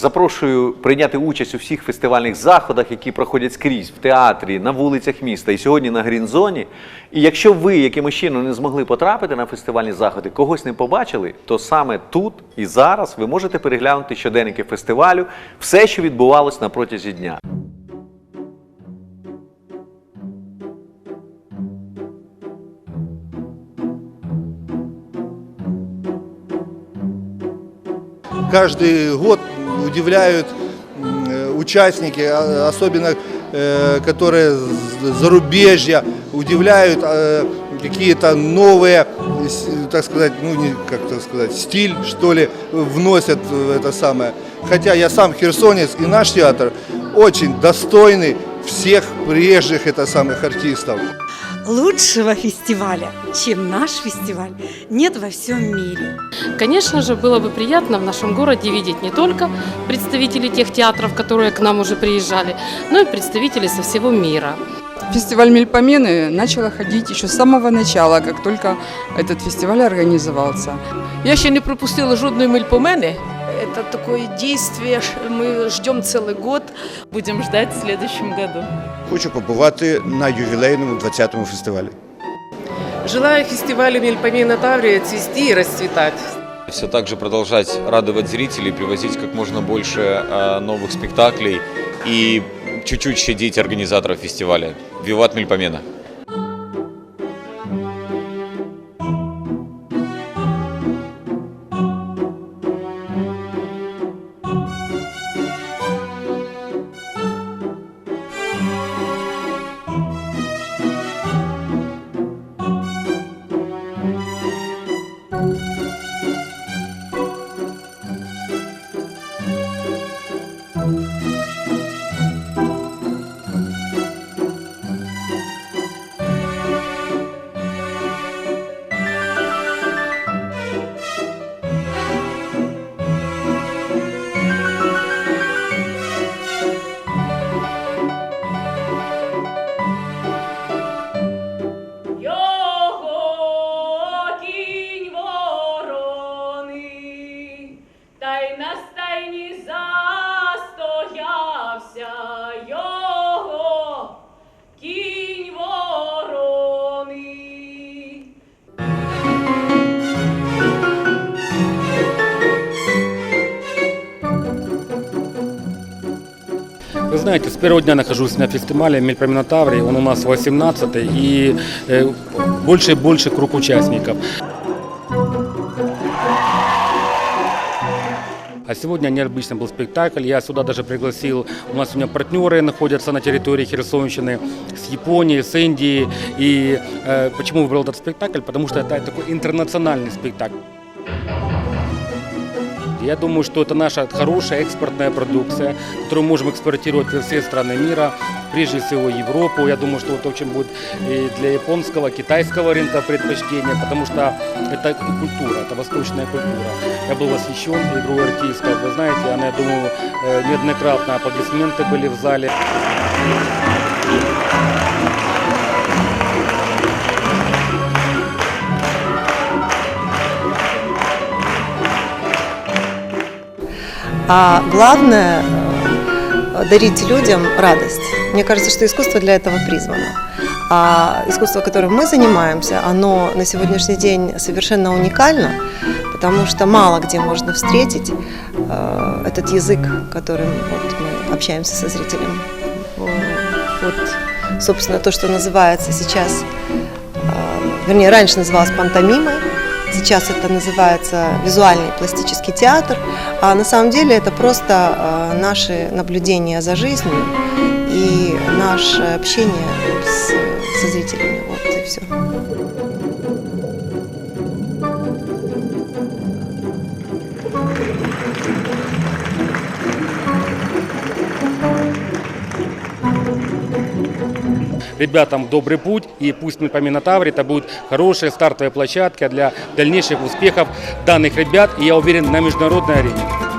Запрошую прийняти участь у всіх фестивальних заходах, які проходять скрізь в театрі, на вулицях міста і сьогодні на Грінзоні. І якщо ви якимось чином не змогли потрапити на фестивальні заходи, когось не побачили, то саме тут і зараз ви можете переглянути щоденники фестивалю, все, що відбувалось на протязі дня. Каждый год удивляют э, участники, а- особенно э, которые зарубежья, удивляют э, какие-то новые, так сказать, ну как это сказать, стиль что ли вносят в это самое. Хотя я сам херсонец и наш театр очень достойный всех прежних это самых артистов. Лучшего фестиваля, чем наш фестиваль, нет во всем мире. Конечно же, было бы приятно в нашем городе видеть не только представителей тех театров, которые к нам уже приезжали, но и представителей со всего мира. Фестиваль Мельпомены начала ходить еще с самого начала, как только этот фестиваль организовался. Я ще не пропустила жодної мельпомени. Это такое действие, мы ждем целый год. Будем ждать в следующем году. Хочу побувати на ювілейному 20-му фестивалі. Желаю фестивалю Мельпомена Таврия цвести и расцветать. Все так же продолжать радовать зрителей, привозить как можно больше э, новых спектаклей и чуть-чуть щадить организаторов фестиваля. Виват Мельпомена! Знаете, с первого дня нахожусь на фестивале Мельпроминотаврий, он у нас 18 и э, больше и больше круг участников. А сегодня необычный был спектакль. Я сюда даже пригласил, у нас сегодня партнеры находятся на территории Херсонщины с Японии, с Индии. И э, почему выбрал этот спектакль? Потому что это такой интернациональный спектакль. Я думаю, что это наша хорошая экспортная продукция, которую можем экспортировать во все страны мира, прежде всего Европу. Я думаю, что это очень будет и для японского, китайского рынка предпочтение, потому что это культура, это восточная культура. Я был восхищен игрой артистов. Вы знаете, она, я думаю, э, неоднократно аплодисменты были в зале. А главное э, дарить людям радость. Мне кажется, что искусство для этого призвано. А искусство, которым мы занимаемся, оно на сегодняшний день совершенно уникально, потому что мало где можно встретить э, этот язык, которым вот мы общаемся со зрителем. Вот, собственно, то, что называется сейчас, э, вернее, раньше называлось пантомимой, Сейчас это называется визуальный пластический театр, а на самом деле это просто э, наши наблюдения за жизнью и наше общение с, со зрителями. Вот и все. Ребятам добрый путь, и пусть Мельпоминотаврий это будет хорошая стартовая площадка для дальнейших успехов данных ребят, и я уверен, на международной арене.